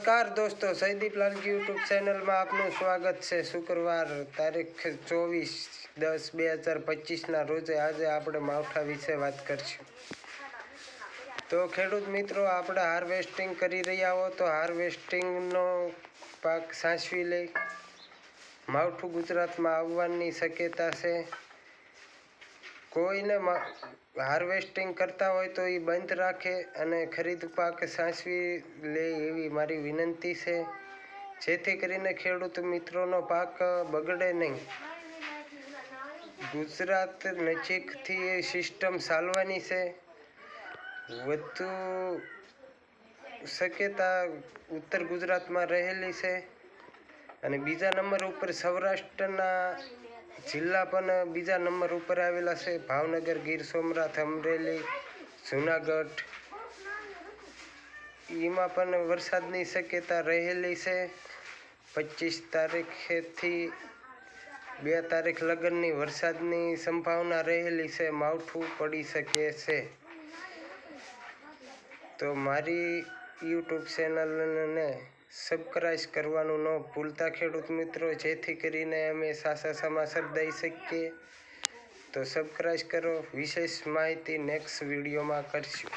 નમસ્કાર દોસ્તો, સૈદીપ લાલજી યુટ્યુબ ચેનલમાં આપનું સ્વાગત છે શુક્રવાર તારીખ ચોવીસ દસ બે હજાર પચીસના રોજે. આજે આપણે માવઠા વિશે વાત કરીશું. તો ખેડૂત મિત્રો, આપણે હાર્વેસ્ટિંગ કરી રહ્યા હો તો હાર્વેસ્ટિંગનો પાક સાચવી લે. માવઠું ગુજરાતમાં આવવાની શક્યતા છે. કોઈને હાર્વેસ્ટિંગ કરતા હોય તો એ બંધ રાખે અને ખરીદ પાક સાચવી લે એવી મારી વિનંતી છે. જેથી કરીને ખેડૂત મિત્રોનો પાક બગડે નહીં. ગુજરાત નજીકથી એ સિસ્ટમ ચાલવાની છે. વધુ શક્યતા ઉત્તર ગુજરાતમાં રહેલી છે. અને બીજા નંબર ઉપર સૌરાષ્ટ્રના જિલ્લા પણ બીજા નંબર ઉપર આવેલા છે. ભાવનગર, ગીર સોમનાથ, અમરેલી, જુનાગઢ. એમાં પણ વરસાદની શક્યતા રહેલી છે. પચીસ તારીખેથી બે તારીખ લગ્નની વરસાદની સંભાવના રહેલી છે. માવઠું પડી શકે છે. તો મારી યુટ્યુબ ચેનલને સબસ્ક્રાઈબ કરવાનું ન ભૂલતા ખેડૂત મિત્રો. જેથી કરીને અમે સાચા સમાચાર દઈ શકીએ. તો સબસ્ક્રાઈબ કરો. વિશેષ માહિતી નેક્સ્ટ વિડીયોમાં કરશું.